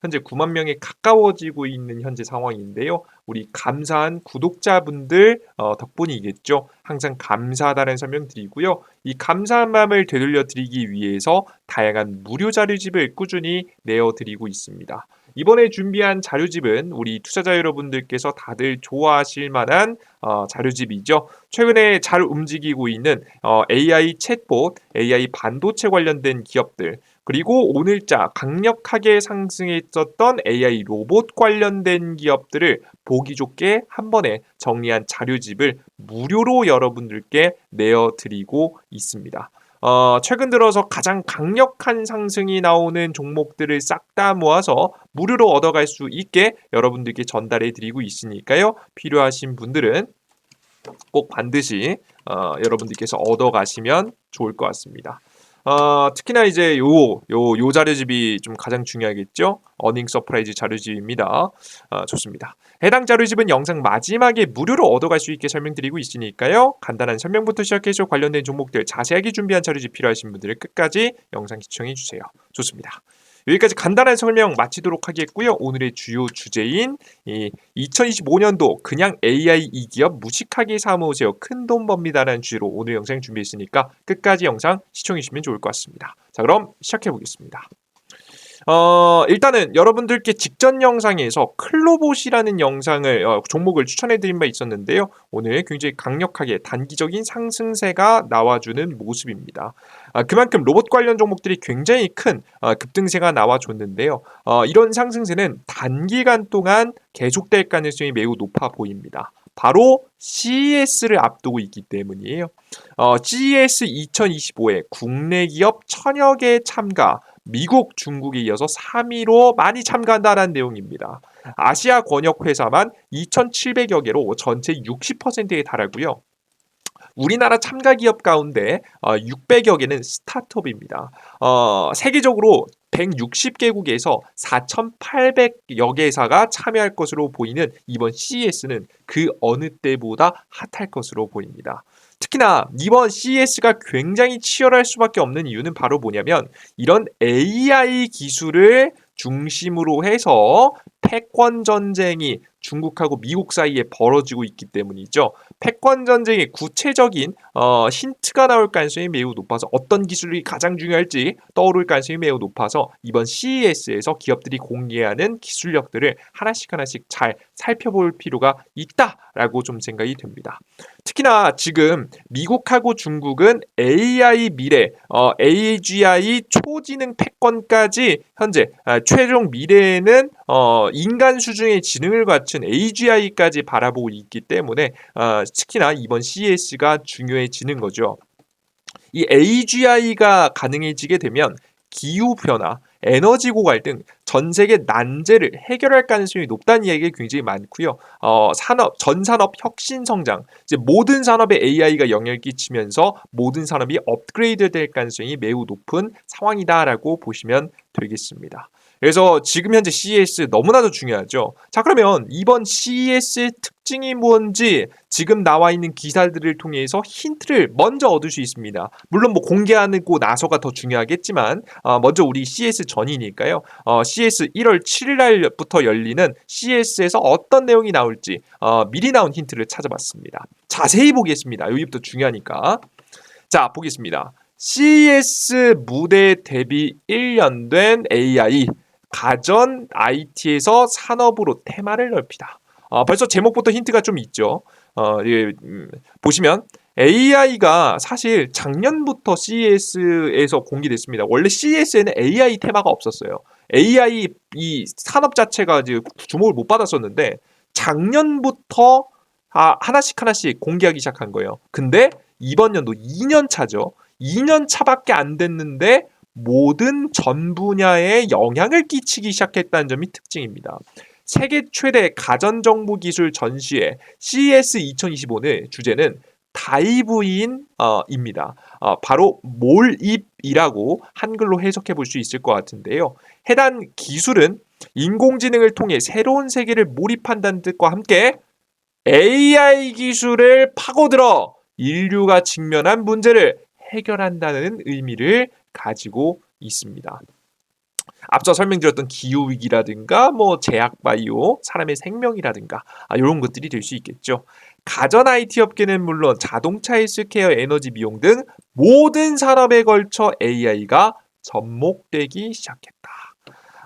현재 9만 명에 가까워지고 있는 현재 상황인데요. 우리 감사한 구독자분들 어, 덕분이겠죠. 항상 감사하다는 설명 드리고요. 이 감사한 마음을 되돌려 드리기 위해서 다양한 무료 자료집을 꾸준히 내어 드리고 있습니다. 이번에 준비한 자료집은 우리 투자자 여러분들께서 다들 좋아하실 만한 어, 자료집이죠. 최근에 잘 움직이고 있는 어, AI 챗봇, AI 반도체 관련된 기업들, 그리고 오늘자 강력하게 상승했었던 AI 로봇 관련된 기업들을 보기 좋게 한 번에 정리한 자료집을 무료로 여러분들께 내어드리고 있습니다. 어, 최근 들어서 가장 강력한 상승이 나오는 종목들을 싹 다 모아서 무료로 얻어갈 수 있게 여러분들께 전달해 드리고 있으니까요. 필요하신 분들은 꼭 반드시 어, 여러분들께서 얻어가시면 좋을 것 같습니다. 어, 특히나 이제 요, 요, 요 자료집이 좀 가장 중요하겠죠? 어닝 서프라이즈 자료집입니다. 어, 좋습니다. 해당 자료집은 영상 마지막에 무료로 얻어갈 수 있게 설명드리고 있으니까요. 간단한 설명부터 시작해서 관련된 종목들 자세하게 준비한 자료집 필요하신 분들은 끝까지 영상 시청해 주세요. 좋습니다. 여기까지 간단한 설명 마치도록 하겠고요. 오늘의 주요 주제인 이 2025년도 그냥 AI 이 기업 무식하게 사모으세요. 큰 돈 법니다라는 주제로 오늘 영상 준비했으니까 끝까지 영상 시청해 주시면 좋을 것 같습니다. 자 그럼 시작해 보겠습니다. 어, 일단은 여러분들께 직전 영상에서 클로봇이라는 영상을 어, 종목을 추천해 드린 바 있었는데요. 오늘 굉장히 강력하게 단기적인 상승세가 나와주는 모습입니다. 아, 그만큼 로봇 관련 종목들이 굉장히 큰 어, 급등세가 나와줬는데요. 어, 이런 상승세는 단기간 동안 계속될 가능성이 매우 높아 보입니다. 바로 CES를 앞두고 있기 때문이에요. 어, CES 2025에 국내 기업 천여 개 참가, 미국, 중국에 이어서 3위로 많이 참가한다는 내용입니다. 아시아 권역 회사만 2,700여 개로 전체 60%에 달하고요. 우리나라 참가 기업 가운데 600여 어, 개는 스타트업입니다. 어, 세계적으로 160개국에서 4,800여 개사가 참여할 것으로 보이는 이번 CES는 그 어느 때보다 핫할 것으로 보입니다. 특히나 이번 CES가 굉장히 치열할 수밖에 없는 이유는 바로 뭐냐면 이런 AI 기술을 중심으로 해서 패권 전쟁이 중국하고 미국 사이에 벌어지고 있기 때문이죠. 패권 전쟁의 구체적인 어, 힌트가 나올 가능성이 매우 높아서 어떤 기술이 가장 중요할지 떠오를 가능성이 매우 높아서 이번 CES에서 기업들이 공개하는 기술력들을 하나씩 하나씩 잘 살펴볼 필요가 있다라고 좀 생각이 됩니다. 특히나 지금 미국하고 중국은 AI 미래, 어, AGI 초지능 패권까지 현재 아, 최종 미래에는 어, 인간 수준의 지능을 갖춘 AGI까지 바라보고 있기 때문에 어, 특히나 이번 CES가 중요해지는 거죠. 이 AGI가 가능해지게 되면 기후 변화, 에너지 고갈 등 전 세계 난제를 해결할 가능성이 높다는 이야기가 굉장히 많고요. 어, 산업, 전 산업 혁신 성장, 이제 모든 산업에 AI가 영향을 끼치면서 모든 산업이 업그레이드 될 가능성이 매우 높은 상황이다라고 보시면 되겠습니다. 그래서 지금 현재 CES 너무나도 중요하죠. 자, 그러면 이번 CES의 특징이 뭔지 지금 나와 있는 기사들을 통해서 힌트를 먼저 얻을 수 있습니다. 물론 뭐 공개하고 나서가 더 중요하겠지만 어, 먼저 우리 CS 전이니까요. 어, CS 1월 7일 날부터 열리는 CES에서 어떤 내용이 나올지 어, 미리 나온 힌트를 찾아봤습니다. 자세히 보겠습니다. 여기부터 중요하니까. 자, 보겠습니다. CES 무대 데뷔 1년 된 AI 가전 IT에서 산업으로 테마를 넓히다. 어, 벌써 제목부터 힌트가 좀 있죠. 어, 예, 음, 보시면 AI가 사실 작년부터 CES에서 공개됐습니다. 원래 CES에는 AI 테마가 없었어요. AI 이 산업 자체가 이제 주목을 못 받았었는데 작년부터 아, 하나씩 하나씩 공개하기 시작한 거예요. 근데 이번 연도 2년 차죠. 2년 차밖에 안 됐는데 모든 전 분야에 영향을 끼치기 시작했다는 점이 특징입니다. 세계 최대 가전정보 기술 전시회 CES 2025는 주제는 다이브인입니다. 어, 바로 몰입이라고 한글로 해석해 볼 수 있을 것 같은데요. 해당 기술은 인공지능을 통해 새로운 세계를 몰입한다는 뜻과 함께 AI 기술을 파고들어 인류가 직면한 문제를 해결한다는 의미를 가지고 있습니다. 앞서 설명드렸던 기후 위기라든가 뭐 제약 바이오, 사람의 생명이라든가 아, 이런 것들이 될 수 있겠죠. 가전 IT 업계는 물론 자동차 헬스케어, 에너지 미용 등 모든 산업에 걸쳐 AI가 접목되기 시작했다.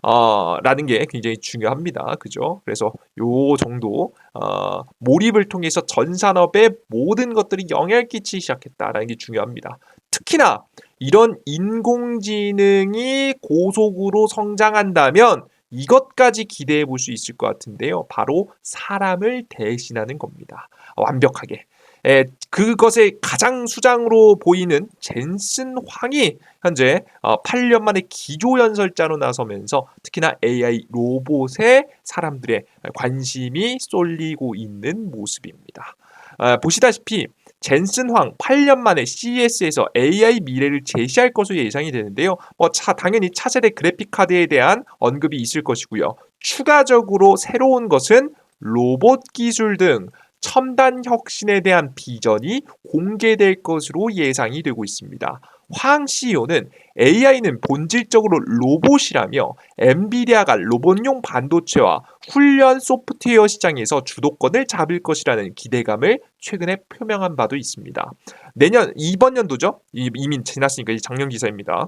어, 라는 게 굉장히 중요합니다. 그죠? 그래서 요 정도 어, 몰입을 통해서 전 산업의 모든 것들이 영향을 끼치기 시작했다라는 게 중요합니다. 특히나 이런 인공지능이 고속으로 성장한다면 이것까지 기대해 볼 수 있을 것 같은데요. 바로 사람을 대신하는 겁니다. 완벽하게. 에, 그것의 가장 수장으로 보이는 젠슨 황이 현재 어, 8년 만에 기조연설자로 나서면서 특히나 AI 로봇에 사람들의 관심이 쏠리고 있는 모습입니다. 아, 보시다시피 젠슨 황 8년 만에 CES에서 AI 미래를 제시할 것으로 예상이 되는데요. 뭐 차, 당연히 차세대 그래픽 카드에 대한 언급이 있을 것이고요. 추가적으로 새로운 것은 로봇 기술 등 첨단 혁신에 대한 비전이 공개될 것으로 예상이 되고 있습니다. 황 CEO는 AI는 본질적으로 로봇이라며 엔비디아가 로봇용 반도체와 훈련 소프트웨어 시장에서 주도권을 잡을 것이라는 기대감을 최근에 표명한 바도 있습니다. 내년 이번 연도죠. 이미 지났으니까 작년 기사입니다.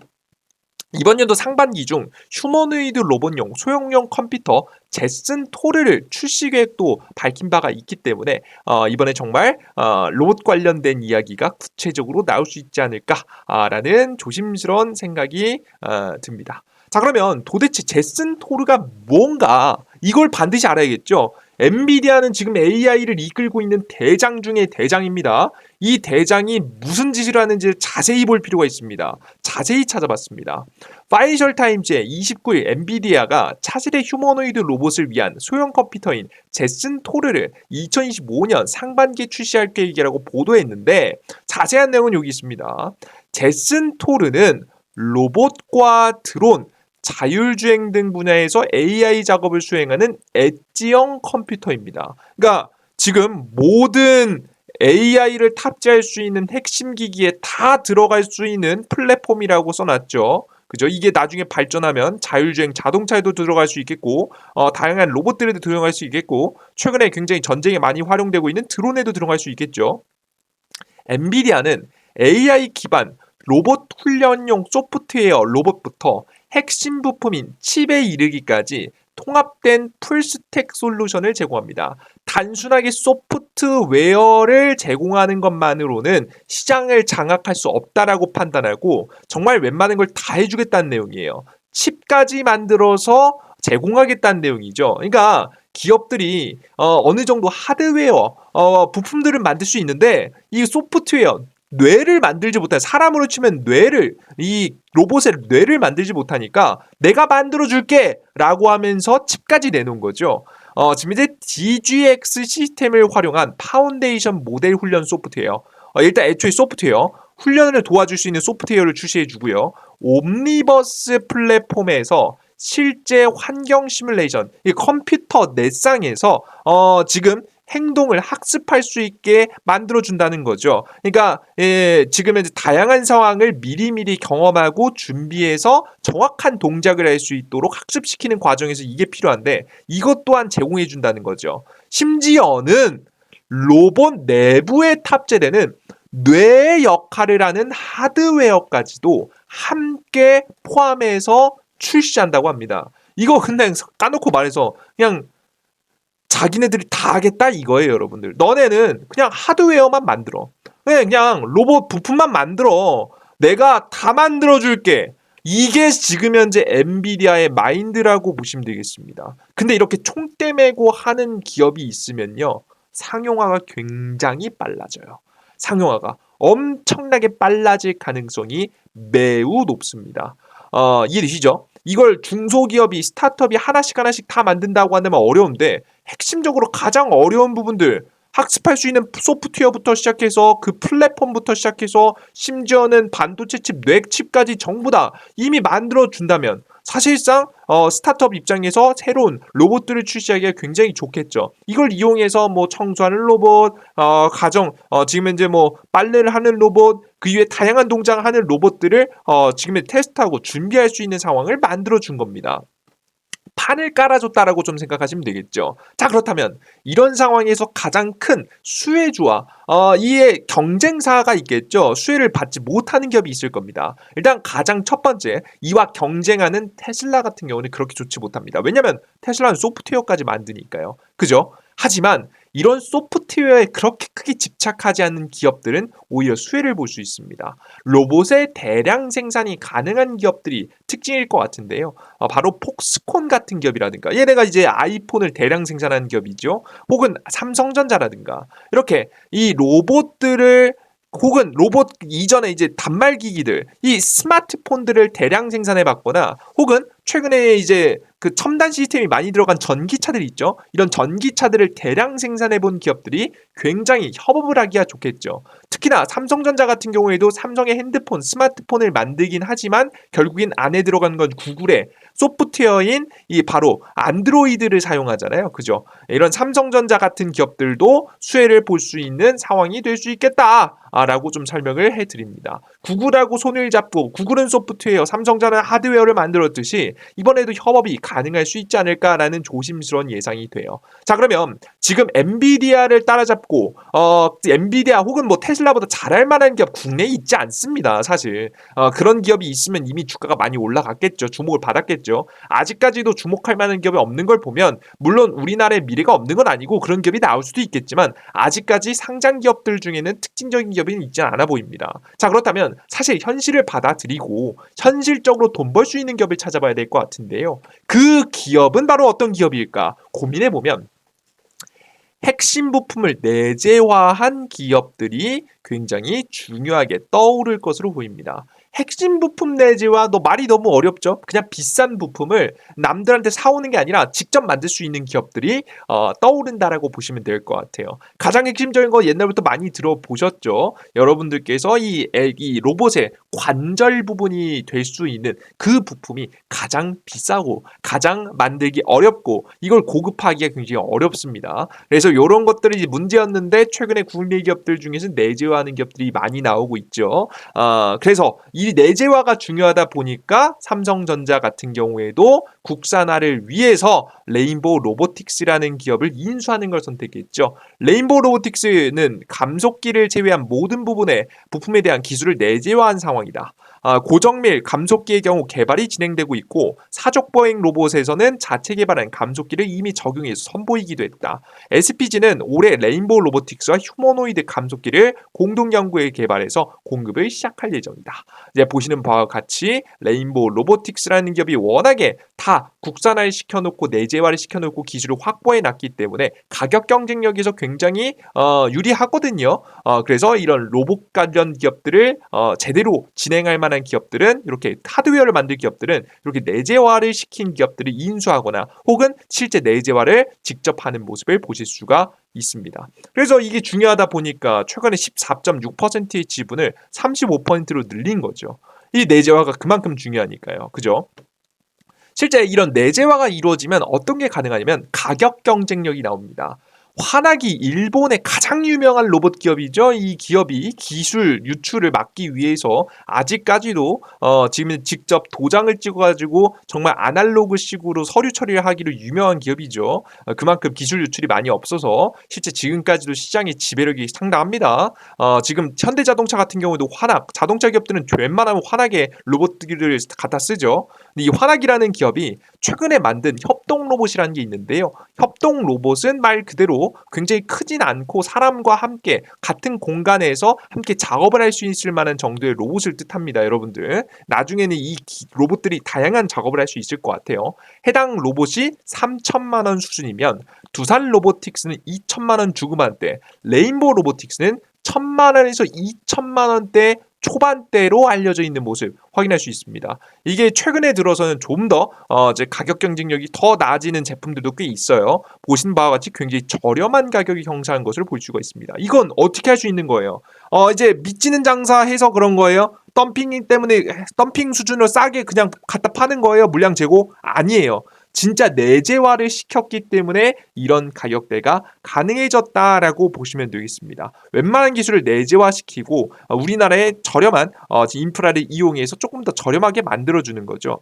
이번 연도 상반기 중 휴머노이드 로봇용 소형용 컴퓨터 제슨 토르를 출시 계획도 밝힌 바가 있기 때문에 어, 이번에 정말 어, 로봇 관련된 이야기가 구체적으로 나올 수 있지 않을까라는 조심스러운 생각이 어, 듭니다. 자 그러면 도대체 제슨 토르가 뭔가 이걸 반드시 알아야겠죠. 엔비디아는 지금 AI를 이끌고 있는 대장 중의 대장입니다. 이 대장이 무슨 짓을 하는지 자세히 볼 필요가 있습니다. 자세히 찾아봤습니다. 파이셜 타임즈에 29일 엔비디아가 차세대 휴머노이드 로봇을 위한 소형 컴퓨터인 제슨 토르를 2025년 상반기에 출시할 계획이라고 보도했는데 자세한 내용은 여기 있습니다. 제슨 토르는 로봇과 드론, 자율주행 등 분야에서 AI 작업을 수행하는 엣지형 컴퓨터입니다. 그러니까 지금 모든 AI를 탑재할 수 있는 핵심 기기에 다 들어갈 수 있는 플랫폼이라고 써놨죠. 그죠? 이게 나중에 발전하면 자율주행 자동차에도 들어갈 수 있겠고, 어, 다양한 로봇들에도 들어갈 수 있겠고, 최근에 굉장히 전쟁에 많이 활용되고 있는 드론에도 들어갈 수 있겠죠. 엔비디아는 AI 기반 로봇 훈련용 소프트웨어 로봇부터 핵심 부품인 칩에 이르기까지 통합된 풀스택 솔루션을 제공합니다. 단순하게 소프트웨어를 제공하는 것만으로는 시장을 장악할 수 없다라고 판단하고 정말 웬만한 걸 다 해주겠다는 내용이에요. 칩까지 만들어서 제공하겠다는 내용이죠. 그러니까 기업들이 어, 느 정도 하드웨어 어, 부품들을 만들 수 있는데 이 소프트웨어 뇌를 만들지 못한 사람으로 치면 뇌를 이 로봇의 뇌를 만들지 못하니까 내가 만들어 줄게라고 하면서 칩까지 내놓은 거죠. 어, 지금 이제 DGX 시스템을 활용한 파운데이션 모델 훈련 소프트웨어. 어, 일단 애초에 소프트웨어 훈련을 도와줄 수 있는 소프트웨어를 출시해 주고요. 옴니버스 플랫폼에서 실제 환경 시뮬레이션, 이 컴퓨터 내상에서 어, 지금 행동을 학습할 수 있게 만들어 준다는 거죠. 그러니까 예, 지금 이제 다양한 상황을 미리미리 경험하고 준비해서 정확한 동작을 할 수 있도록 학습시키는 과정에서 이게 필요한데 이것 또한 제공해 준다는 거죠. 심지어는 로봇 내부에 탑재되는 뇌 역할을 하는 하드웨어까지도 함께 포함해서 출시한다고 합니다. 이거 그냥 까놓고 말해서 그냥 자기네들이 다 하겠다 이거예요, 여러분들. 너네는 그냥 하드웨어만 만들어. 그냥 로봇 부품만 만들어. 내가 다 만들어 줄게. 이게 지금 현재 엔비디아의 마인드라고 보시면 되겠습니다. 근데 이렇게 총대 메고 하는 기업이 있으면요. 상용화가 굉장히 빨라져요. 상용화가 엄청나게 빨라질 가능성이 매우 높습니다. 어, 이해되시죠? 이걸 중소기업이 스타트업이 하나씩 하나씩 다 만든다고 한다면 어려운데 핵심적으로 가장 어려운 부분들 학습할 수 있는 소프트웨어부터 시작해서 그 플랫폼부터 시작해서 심지어는 반도체 칩, 뇌 칩까지 전부 다 이미 만들어 준다면 사실상 어, 스타트업 입장에서 새로운 로봇들을 출시하기가 굉장히 좋겠죠. 이걸 이용해서 뭐 청소하는 로봇, 어, 가정, 어, 지금 이제 뭐 빨래를 하는 로봇, 그 이외에 다양한 동작을 하는 로봇들을 어, 지금 테스트하고 준비할 수 있는 상황을 만들어 준 겁니다. 판을 깔아줬다라고 좀 생각하시면 되겠죠. 자 그렇다면 이런 상황에서 가장 큰 수혜주와 어, 이에 경쟁사가 있겠죠. 수혜를 받지 못하는 기업이 있을 겁니다. 일단 가장 첫 번째 이와 경쟁하는 테슬라 같은 경우는 그렇게 좋지 못합니다. 왜냐하면 테슬라는 소프트웨어까지 만드니까요. 그죠? 하지만 이런 소프트웨어에 그렇게 크게 집착하지 않는 기업들은 오히려 수혜를 볼 수 있습니다. 로봇의 대량 생산이 가능한 기업들이 특징일 것 같은데요. 어, 바로 폭스콘 같은 기업이라든가 얘네가 이제 아이폰을 대량 생산하는 기업이죠. 혹은 삼성전자라든가 이렇게 이 로봇들을 혹은 로봇 이전에 이제 단말기기들, 이 스마트폰들을 대량 생산해 봤거나 혹은 최근에 이제 그 첨단 시스템이 많이 들어간 전기차들이 있죠. 이런 전기차들을 대량 생산해 본 기업들이 굉장히 협업을 하기가 좋겠죠. 특히나 삼성전자 같은 경우에도 삼성의 핸드폰, 스마트폰을 만들긴 하지만 결국엔 안에 들어간 건 구글의 소프트웨어인 이 바로 안드로이드를 사용하잖아요. 그죠? 이런 삼성전자 같은 기업들도 수혜를 볼 수 있는 상황이 될 수 있겠다. 라고 좀 설명을 해드립니다. 구글하고 손을 잡고 구글은 소프트웨어, 삼성전자는 하드웨어를 만들었듯이 이번에도 협업이 가능할 수 있지 않을까라는 조심스러운 예상이 돼요. 자 그러면 지금 엔비디아를 따라잡고 어 엔비디아 혹은 뭐 테슬라보다 잘할 만한 기업 국내에 있지 않습니다. 사실 어, 그런 기업이 있으면 이미 주가가 많이 올라갔겠죠. 주목을 받았겠죠. 아직까지도 주목할 만한 기업이 없는 걸 보면 물론 우리나라에 미래가 없는 건 아니고 그런 기업이 나올 수도 있겠지만 아직까지 상장 기업들 중에는 특징적인 기업이 있지 않아 보입니다. 자 그렇다면 사실 현실을 받아들이고 현실적으로 돈 벌 수 있는 기업을 찾아봐야 될것 같은데요. 그 기업은 바로 어떤 기업일까 고민해 보면 핵심 부품을 내재화한 기업들이 굉장히 중요하게 떠오를 것으로 보입니다. 핵심 부품 내지와 너 말이 너무 어렵죠? 그냥 비싼 부품을 남들한테 사오는 게 아니라 직접 만들 수 있는 기업들이 어, 떠오른다라고 보시면 될 것 같아요. 가장 핵심적인 거 옛날부터 많이 들어보셨죠? 여러분들께서 이, 이 로봇의 관절 부분이 될 수 있는 그 부품이 가장 비싸고 가장 만들기 어렵고 이걸 고급화하기가 굉장히 어렵습니다. 그래서 이런 것들이 문제였는데 최근에 국내 기업들 중에서 내재화하는 기업들이 많이 나오고 있죠. 어, 그래서 이이 내재화가 중요하다 보니까 삼성전자 같은 경우에도 국산화를 위해서 레인보우 로보틱스라는 기업을 인수하는 걸 선택했죠. 레인보우 로보틱스는 감속기를 제외한 모든 부분의 부품에 대한 기술을 내재화한 상황이다. 아, 고정밀 감속기의 경우 개발이 진행되고 있고 사족 보행 로봇에서는 자체 개발한 감속기를 이미 적용해서 선보이기도 했다. SPG는 올해 레인보우 로보틱스와 휴머노이드 감속기를 공동 연구에 개발해서 공급을 시작할 예정이다. 이제 보시는 바와 같이 레인보우 로보틱스라는 기업이 워낙에 다 국산화를 시켜놓고 내재화를 시켜놓고 기술을 확보해 놨기 때문에 가격 경쟁력에서 굉장히 어, 유리하거든요. 어, 그래서 이런 로봇 관련 기업들을 어, 제대로 진행할 만한 기업들은 이렇게 하드웨어를 만들 기업들은 이렇게 내재화를 시킨 기업들을 인수하거나 혹은 실제 내재화를 직접 하는 모습을 보실 수가 있습니다. 그래서 이게 중요하다 보니까 최근에 14.6%의 지분을 35%로 늘린 거죠. 이 내재화가 그만큼 중요하니까요. 그죠? 실제 이런 내재화가 이루어지면 어떤 게 가능하냐면 가격 경쟁력이 나옵니다. 화나기 일본의 가장 유명한 로봇 기업이죠. 이 기업이 기술 유출을 막기 위해서 아직까지도 어, 지금 직접 도장을 찍어가지고 정말 아날로그식으로 서류 처리를 하기로 유명한 기업이죠. 어, 그만큼 기술 유출이 많이 없어서 실제 지금까지도 시장의 지배력이 상당합니다. 어, 지금 현대자동차 같은 경우도 화낙 자동차 기업들은 웬만하면 화낙에 로봇들을 갖다 쓰죠. 이 화낙이라는 기업이 최근에 만든 협동 로봇이라는 게 있는데요. 협동 로봇은 말 그대로 굉장히 크진 않고 사람과 함께 같은 공간에서 함께 작업을 할 수 있을 만한 정도의 로봇을 뜻합니다, 여러분들. 나중에는 이 로봇들이 다양한 작업을 할 수 있을 것 같아요. 해당 로봇이 3천만 원 수준이면 두산 로보틱스는 2천만 원 주고만 때 레인보우 로보틱스는 천만 원에서 2천만 원대 초반대로 알려져 있는 모습 확인할 수 있습니다. 이게 최근에 들어서는 좀더 어, 이제 가격 경쟁력이 더 나아지는 제품들도 꽤 있어요. 보신 바와 같이 굉장히 저렴한 가격이 형성한 것을 볼 수가 있습니다. 이건 어떻게 할 수 있는 거예요? 어, 이제 미치는 장사 해서 그런 거예요? 덤핑 때문에 덤핑 수준으로 싸게 그냥 갖다 파는 거예요? 물량 재고? 아니에요. 진짜 내재화를 시켰기 때문에 이런 가격대가 가능해졌다라고 보시면 되겠습니다. 웬만한 기술을 내재화시키고 어, 우리나라의 저렴한 어, 인프라를 이용해서 조금 더 저렴하게 만들어주는 거죠.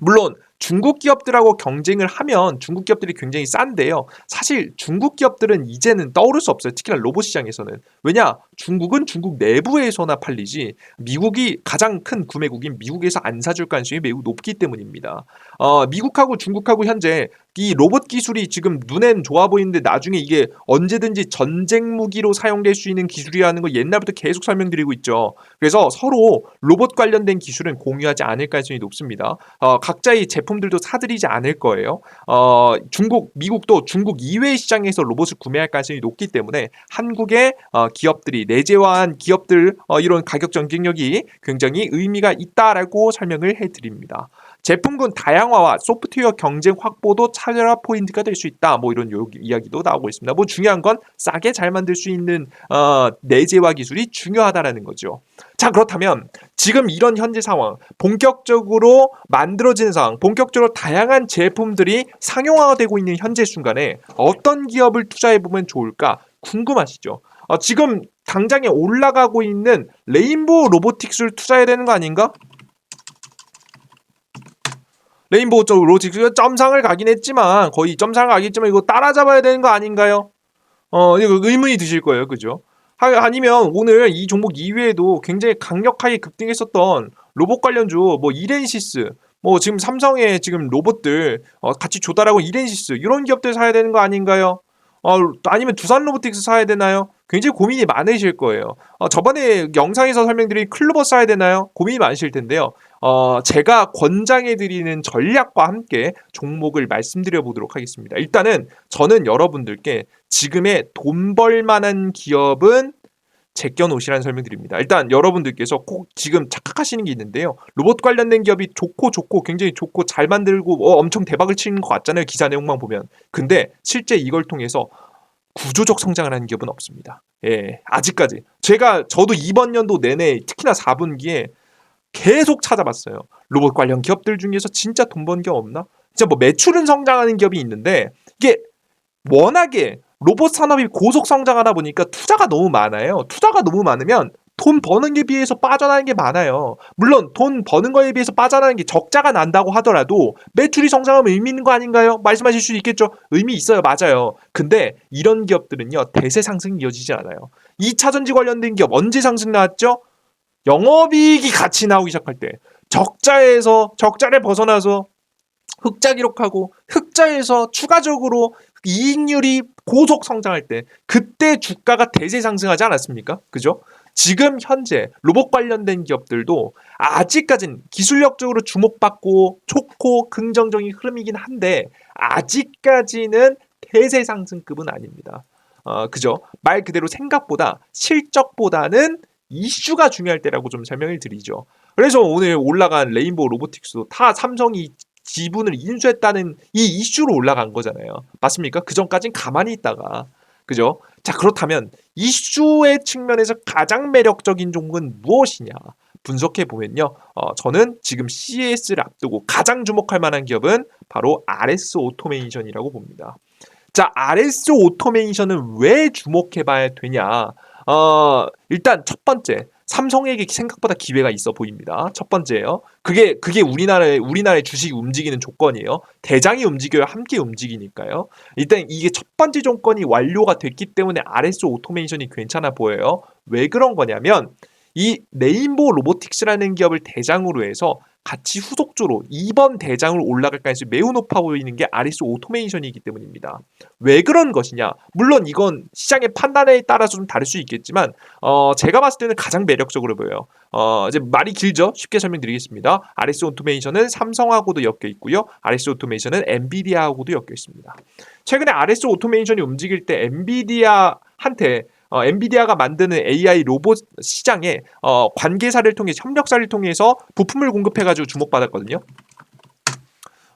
물론 중국 기업들하고 경쟁을 하면 중국 기업들이 굉장히 싼데요. 사실 중국 기업들은 이제는 떠오를 수 없어요. 특히나 로봇 시장에서는. 왜냐? 중국은 중국 내부에서나 팔리지 미국이 가장 큰 구매국인 미국에서 안 사줄 가능성이 매우 높기 때문입니다. 어, 미국하고 중국하고 현재 이 로봇 기술이 지금 눈엔 좋아 보이는데 나중에 이게 언제든지 전쟁 무기로 사용될 수 있는 기술이라는 거 옛날부터 계속 설명드리고 있죠. 그래서 서로 로봇 관련된 기술은 공유하지 않을 가능성이 높습니다. 어, 각자의 제품 들도 사들이지 않을 거예요. 어, 중국, 미국도 중국 이외의 시장에서 로봇을 구매할 가능성이 높기 때문에 한국의 어, 기업들이 내재화한 기업들 어, 이런 가격 경쟁력이 굉장히 의미가 있다라고 설명을 해드립니다. 제품군 다양화와 소프트웨어 경쟁 확보도 차별화 포인트가 될 수 있다. 뭐 이런 요, 이야기도 나오고 있습니다. 뭐 중요한 건 싸게 잘 만들 수 있는 어, 내재화 기술이 중요하다라는 거죠. 자 그렇다면 지금 이런 현재 상황, 본격적으로 만들어지는 상황, 본격적으로 다양한 제품들이 상용화되고 있는 현재 순간에 어떤 기업을 투자해 보면 좋을까 궁금하시죠? 어, 지금 당장에 올라가고 있는 레인보우 로보틱스를 투자해야 되는 거 아닌가? 레인보우 쪽으로 지금 점상을 가긴 했지만 거의 점상을 가겠지만 이거 따라잡아야 되는 거 아닌가요? 어 이거 의문이 드실 거예요, 그죠? 하, 아니면 오늘 이 종목 이외에도 굉장히 강력하게 급등했었던 로봇 관련주 뭐 이렌시스 뭐 지금 삼성의 지금 로봇들 어, 같이 조달하고 이렌시스 이런 기업들 사야 되는 거 아닌가요? 어, 아니면 두산 로보틱스 사야 되나요? 굉장히 고민이 많으실 거예요. 어, 저번에 영상에서 설명드린 클로버 사야 되나요? 고민이 많으실 텐데요. 어, 제가 권장해드리는 전략과 함께 종목을 말씀드려 보도록 하겠습니다. 일단은 저는 여러분들께 지금의 돈 벌만한 기업은 제껴놓으시라는 설명드립니다. 일단 여러분들께서 꼭 지금 착각하시는 게 있는데요. 로봇 관련된 기업이 좋고 좋고 굉장히 좋고 잘 만들고 어, 엄청 대박을 치는 것 같잖아요. 기사 내용만 보면. 근데 실제 이걸 통해서 구조적 성장을 하는 기업은 없습니다. 예, 아직까지. 제가 저도 이번 연도 내내 특히나 4분기에 계속 찾아봤어요. 로봇 관련 기업들 중에서 진짜 돈 번 기업 없나? 진짜 뭐 매출은 성장하는 기업이 있는데 이게 워낙에 로봇 산업이 고속 성장하다 보니까 투자가 너무 많아요. 투자가 너무 많으면 돈 버는 게 비해서 빠져나는 게 많아요. 물론 돈 버는 거에 비해서 빠져나는 게 적자가 난다고 하더라도 매출이 성장하면 의미 있는 거 아닌가요? 말씀하실 수 있겠죠. 의미 있어요. 맞아요. 근데 이런 기업들은요. 대세 상승이 이어지지 않아요. 2차 전지 관련된 기업 언제 상승 나왔죠? 영업이익이 같이 나오기 시작할 때 적자에서 적자를 벗어나서 흑자 기록하고 흑자에서 추가적으로 이익률이 고속 성장할 때 그때 주가가 대세 상승하지 않았습니까? 그죠? 지금 현재 로봇 관련된 기업들도 아직까진 기술력적으로 주목받고 좋고 긍정적인 흐름이긴 한데 아직까지는 대세 상승급은 아닙니다. 어, 그죠? 말 그대로 생각보다 실적보다는 이슈가 중요할 때라고 좀 설명을 드리죠. 그래서 오늘 올라간 레인보우 로보틱스도 다 삼성이 지분을 인수했다는 이 이슈로 올라간 거잖아요. 맞습니까? 그 전까진 가만히 있다가 그죠? 자 그렇다면 이슈의 측면에서 가장 매력적인 종목은 무엇이냐? 분석해 보면요, 어, 저는 지금 CES를 앞두고 가장 주목할 만한 기업은 바로 RS 오토메이션이라고 봅니다. 자, RS 오토메이션은 왜 주목해 봐야 되냐? 어, 일단 첫 번째 삼성에게 생각보다 기회가 있어 보입니다. 첫 번째예요. 그게 그게 우리나라의 우리나라의 주식이 움직이는 조건이에요. 대장이 움직여야 함께 움직이니까요. 일단 이게 첫 번째 조건이 완료가 됐기 때문에 RS 오토메이션이 괜찮아 보여요. 왜 그런 거냐면 이 레인보우 로보틱스라는 기업을 대장으로 해서 같이 후속조로 2번 대장으로 올라갈 가능성이 매우 높아 보이는 게 아리스 오토메이션이기 때문입니다. 왜 그런 것이냐? 물론 이건 시장의 판단에 따라서 좀 다를 수 있겠지만 어, 제가 봤을 때는 가장 매력적으로 보여요. 어, 이제 말이 길죠? 쉽게 설명드리겠습니다. 아리스 오토메이션은 삼성하고도 엮여 있고요. 아리스 오토메이션은 엔비디아하고도 엮여 있습니다. 최근에 아리스 오토메이션이 움직일 때 엔비디아한테 어, 엔비디아가 만드는 AI 로봇 시장에 어, 관계사를 통해 협력사를 통해서 부품을 공급해가지고 주목받았거든요.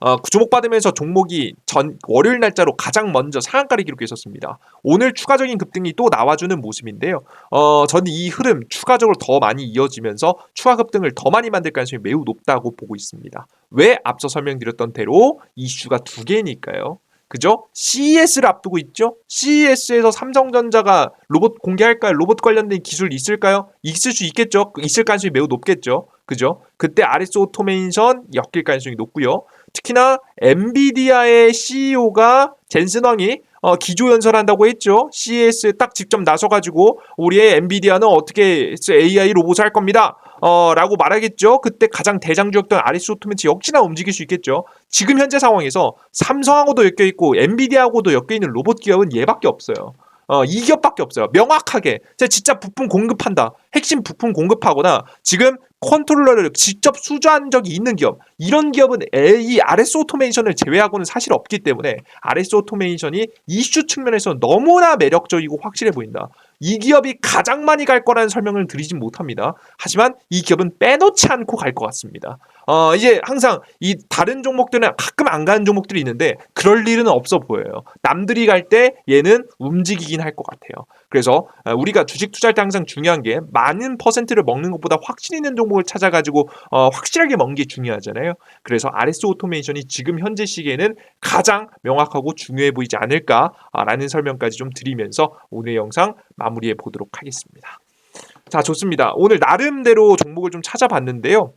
어, 주목받으면서 종목이 전 월요일 날짜로 가장 먼저 상한가를 기록했었습니다. 오늘 추가적인 급등이 또 나와주는 모습인데요. 어, 저는 이 흐름 추가적으로 더 많이 이어지면서 추가 급등을 더 많이 만들 가능성이 매우 높다고 보고 있습니다. 왜 앞서 설명드렸던 대로 이슈가 두 개니까요. 그죠? CES를 앞두고 있죠? CES에서 삼성전자가 로봇 공개할까요? 로봇 관련된 기술 있을까요? 있을 수 있겠죠? 있을 가능성이 매우 높겠죠? 그죠? 그때 RS 오토메이션 엮일 가능성이 높고요. 특히나 엔비디아의 CEO가 젠슨 왕이 어, 기조 연설한다고 했죠. CES에 딱 직접 나서가지고 우리의 엔비디아는 어떻게 AI 로봇을 할 겁니다. 어, 라고 말하겠죠. 그때 가장 대장주였던 아리스 오토멘츠 역시나 움직일 수 있겠죠. 지금 현재 상황에서 삼성하고도 엮여 있고 엔비디아하고도 엮여 있는 로봇 기업은 얘밖에 없어요. 어, 이 기업밖에 없어요. 명확하게. 진짜 부품 공급한다. 핵심 부품 공급하거나 지금 컨트롤러를 직접 수주한 적이 있는 기업. 이런 기업은 이 RS 오토메이션을 제외하고는 사실 없기 때문에 RS 오토메이션이 이슈 측면에서 너무나 매력적이고 확실해 보인다. 이 기업이 가장 많이 갈 거라는 설명을 드리진 못합니다. 하지만 이 기업은 빼놓지 않고 갈 것 같습니다. 어, 이제 항상 이 다른 종목들은 가끔 안 가는 종목들이 있는데 그럴 일은 없어 보여요. 남들이 갈 때 얘는 움직이긴 할 것 같아요. 그래서 어, 우리가 주식 투자할 때 항상 중요한 게 많은 퍼센트를 먹는 것보다 확신 있는 종목을 찾아가지고 어, 확실하게 먹는 게 중요하잖아요. 그래서 RS 오토메이션이 지금 현재 시기에는 가장 명확하고 중요해 보이지 않을까라는 설명까지 좀 드리면서 오늘 영상 마무리해 보도록 하겠습니다. 자, 좋습니다. 오늘 나름대로 종목을 좀 찾아봤는데요.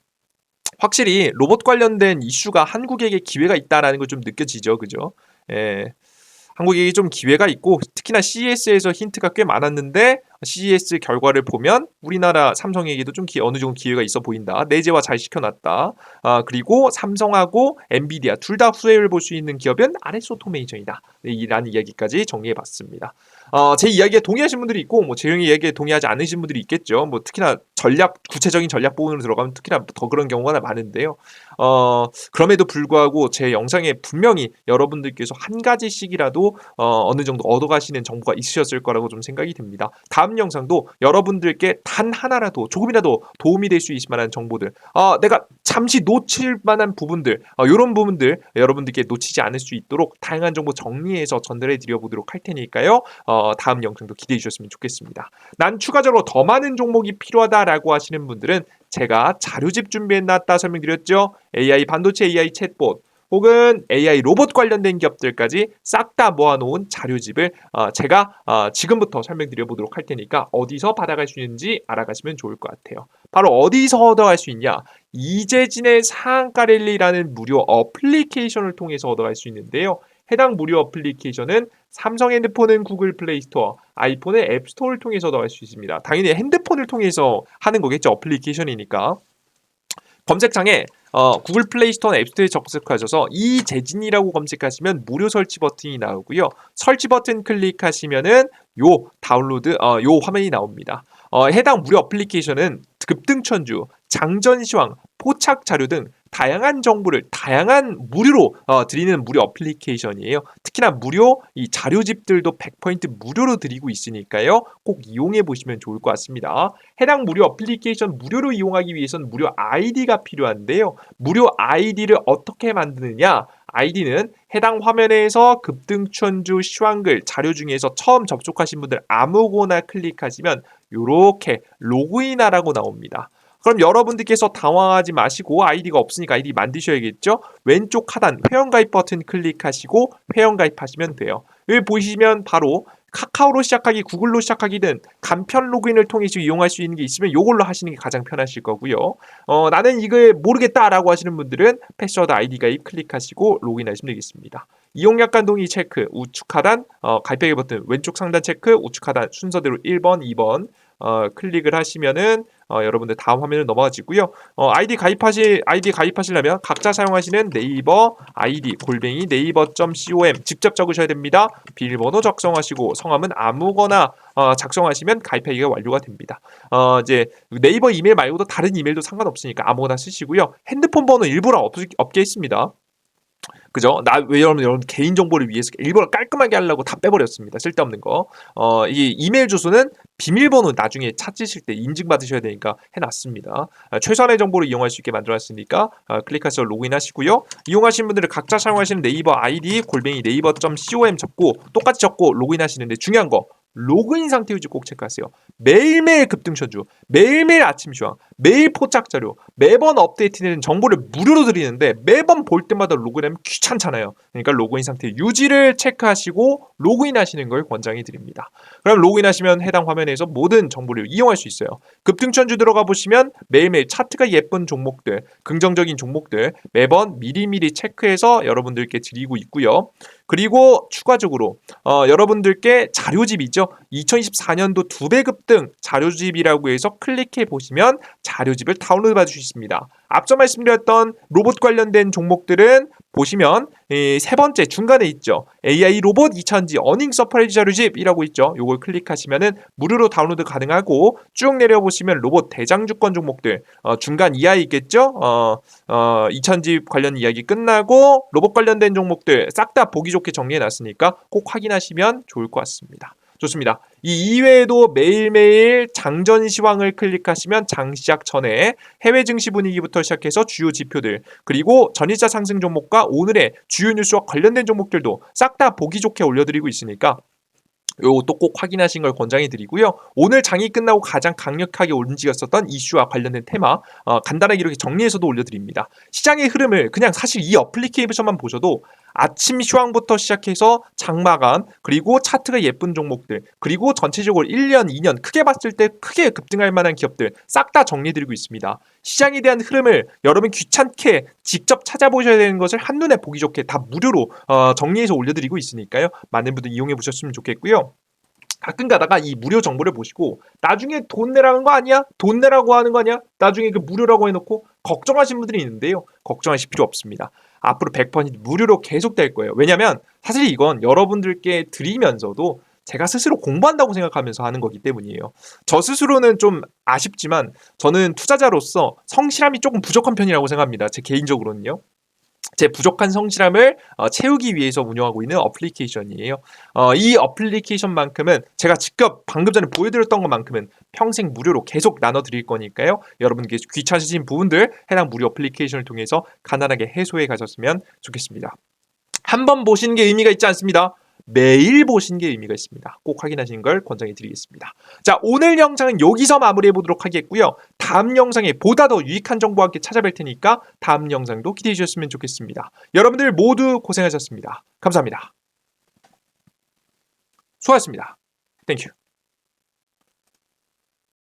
확실히 로봇 관련된 이슈가 한국에게 기회가 있다라는 걸 좀 느껴지죠. 그죠? 예. 한국에게 좀 기회가 있고 특히나 CES에서 힌트가 꽤 많았는데 CES 결과를 보면 우리나라 삼성에게도 좀 기, 어느 정도 기회가 있어 보인다. 내재화 잘 시켜놨다. 아, 그리고 삼성하고 엔비디아 둘다 수혜를 볼 수 있는 기업은 RS 오토메이션이다. 네, 이라는 이야기까지 정리해봤습니다. 어, 제 이야기에 동의하신 분들이 있고 뭐 재영이 이야기에 동의하지 않으신 분들이 있겠죠. 뭐 특히나 전략 구체적인 전략 부분으로 들어가면 특히나 더 그런 경우가 많은데요. 어, 그럼에도 불구하고 제 영상에 분명히 여러분들께서 한 가지씩이라도 어, 어느 정도 얻어가시는 정보가 있으셨을 거라고 좀 생각이 듭니다. 다음 영상도 여러분들께 단 하나라도 조금이라도 도움이 될 수 있을 만한 정보들, 어, 내가 잠시 놓칠 만한 부분들, 어, 이런 부분들 여러분들께 놓치지 않을 수 있도록 다양한 정보 정리해서 전달해 드려 보도록 할 테니까요. 어, 다음 영상도 기대해 주셨으면 좋겠습니다. 난 추가적으로 더 많은 종목이 필요하다라고 하시는 분들은 제가 자료집 준비해 놨다 설명드렸죠. AI 반도체 AI 챗봇 혹은 AI 로봇 관련된 기업들까지 싹 다 모아놓은 자료집을 어, 제가 어, 지금부터 설명드려 보도록 할 테니까 어디서 받아갈 수 있는지 알아가시면 좋을 것 같아요. 바로 어디서 얻어갈 수 있냐? 이재진의 상한가랠리라는 무료 어플리케이션을 통해서 얻어갈 수 있는데요. 해당 무료 어플리케이션은 삼성 핸드폰은 구글 플레이 스토어, 아이폰은 앱 스토어를 통해서 얻어갈 수 있습니다. 당연히 핸드폰을 통해서 하는 거겠죠. 어플리케이션이니까. 검색창에 어, 구글 플레이 스토어 앱스토어에 접속하셔서 이 재진이라고 검색하시면 무료 설치 버튼이 나오고요. 설치 버튼 클릭하시면은 요 다운로드 어, 요 화면이 나옵니다. 어, 해당 무료 어플리케이션은 급등천주, 장전시황, 포착 자료 등 다양한 정보를 다양한 무료로 어, 드리는 무료 어플리케이션이에요. 특히나 무료 이 자료집들도 100% 무료로 드리고 있으니까요. 꼭 이용해 보시면 좋을 것 같습니다. 해당 무료 어플리케이션 무료로 이용하기 위해서는 무료 아이디가 필요한데요. 무료 아이디를 어떻게 만드느냐? 아이디는 해당 화면에서 급등천주 시황글 자료 중에서 처음 접속하신 분들 아무거나 클릭하시면 이렇게 로그인하라고 나옵니다. 그럼 여러분들께서 당황하지 마시고 아이디가 없으니까 아이디 만드셔야겠죠? 왼쪽 하단 회원가입 버튼 클릭하시고 회원가입하시면 돼요. 여기 보시면 바로 카카오로 시작하기, 구글로 시작하기든 간편 로그인을 통해서 이용할 수 있는 게 있으면 이걸로 하시는 게 가장 편하실 거고요. 어, 나는 이걸 모르겠다라고 하시는 분들은 패스워드 아이디 가입 클릭하시고 로그인하시면 되겠습니다. 이용 약관 동의 체크, 우측 하단 어, 가입하기 버튼, 왼쪽 상단 체크, 우측 하단 순서대로 1번, 2번 어, 클릭을 하시면은 어, 여러분들 다음 화면으로 넘어가지고요. 어, 아이디 가입하시 아이디 가입하시려면 각자 사용하시는 네이버 아이디 골뱅이 네이버.com 직접 적으셔야 됩니다. 비밀번호 작성하시고 성함은 아무거나 어, 작성하시면 가입하기가 완료가 됩니다. 어, 이제 네이버 이메일 말고도 다른 이메일도 상관없으니까 아무거나 쓰시고요. 핸드폰 번호 일부러 없, 없게 있습니다. 그죠? 나 왜냐면 여러분 개인 정보를 위해서 일부러 깔끔하게 하려고 다 빼버렸습니다. 쓸데없는 거. 어, 이 이메일 주소는 비밀번호 나중에 찾으실 때 인증받으셔야 되니까 해놨습니다. 아, 최소한의 정보를 이용할 수 있게 만들어놨으니까 아, 클릭해서 로그인하시고요. 이용하시는 분들은 각자 사용하시는 네이버 아이디 골뱅이 네이버.com 적고 똑같이 적고 로그인하시는데 중요한 거 로그인 상태 유지 꼭 체크하세요. 매일매일 급등천주, 매일매일 아침 휴황, 매일 포착 자료, 매번 업데이트되는 정보를 무료로 드리는데 매번 볼 때마다 로그인하면 귀찮잖아요. 그러니까 로그인 상태 유지를 체크하시고 로그인하시는 걸 권장해 드립니다. 그럼 로그인하시면 해당 화면에서 모든 정보를 이용할 수 있어요. 급등천주 들어가 보시면 매일매일 차트가 예쁜 종목들, 긍정적인 종목들 매번 미리미리 체크해서 여러분들께 드리고 있고요. 그리고 추가적으로 어, 여러분들께 자료집이죠. 2024년도 두 배 급등 자료집이라고 해서 클릭해 보시면 자료집을 다운로드 받을 수 있습니다. 앞서 말씀드렸던 로봇 관련된 종목들은 보시면 이세 번째 중간에 있죠. AI 로봇 2000지 어닝 서프라이즈 자료집이라고 있죠. 요걸 클릭하시면은 무료로 다운로드 가능하고 쭉 내려 보시면 로봇 대장 주권 종목들 어, 중간 이하에 있겠죠. 어, 어, 2000지 관련 이야기 끝나고 로봇 관련된 종목들 싹 다 보기 좋게 정리해 놨으니까 꼭 확인하시면 좋을 것 같습니다. 좋습니다. 이 이외에도 매일매일 장전 시황을 클릭하시면 장 시작 전에 해외 증시 분위기부터 시작해서 주요 지표들 그리고 전일자 상승 종목과 오늘의 주요 뉴스와 관련된 종목들도 싹 다 보기 좋게 올려드리고 있으니까 요것도 꼭 확인하신 걸 권장해 드리고요. 오늘 장이 끝나고 가장 강력하게 움직였었던 이슈와 관련된 테마 어, 간단하게 이렇게 정리해서도 올려드립니다. 시장의 흐름을 그냥 사실 이 어플리케이션만 보셔도 아침 휴황부터 시작해서 장마감 그리고 차트가 예쁜 종목들 그리고 전체적으로 1년 2년 크게 봤을 때 크게 급등할 만한 기업들 싹 다 정리해드리고 있습니다. 시장에 대한 흐름을 여러분 귀찮게 직접 찾아보셔야 되는 것을 한눈에 보기 좋게 다 무료로 어, 정리해서 올려드리고 있으니까요. 많은 분들 이용해 보셨으면 좋겠고요. 가끔 가다가 이 무료 정보를 보시고 나중에 돈 내라는 거 아니야? 돈 내라고 하는 거 아니야? 나중에 그 무료라고 해놓고 걱정하시는 분들이 있는데요. 걱정하실 필요 없습니다. 앞으로 100% 무료로 계속 될 거예요. 왜냐면 사실 이건 여러분들께 드리면서도 제가 스스로 공부한다고 생각하면서 하는 거기 때문이에요. 저 스스로는 좀 아쉽지만 저는 투자자로서 성실함이 조금 부족한 편이라고 생각합니다. 제 개인적으로는요. 제 부족한 성실함을 어, 채우기 위해서 운영하고 있는 어플리케이션이에요. 어, 이 어플리케이션만큼은 제가 직접 방금 전에 보여드렸던 것만큼은 평생 무료로 계속 나눠드릴 거니까요. 여러분께 귀찮으신 부분들 해당 무료 어플리케이션을 통해서 간단하게 해소해 가셨으면 좋겠습니다. 한 번 보시는 게 의미가 있지 않습니다. 매일 보신 게 의미가 있습니다. 꼭 확인하시는 걸 권장해 드리겠습니다. 자, 오늘 영상은 여기서 마무리해 보도록 하겠고요. 다음 영상에 보다 더 유익한 정보와 함께 찾아뵐 테니까 다음 영상도 기대해 주셨으면 좋겠습니다. 여러분들 모두 고생하셨습니다. 감사합니다. 수고하셨습니다. 땡큐.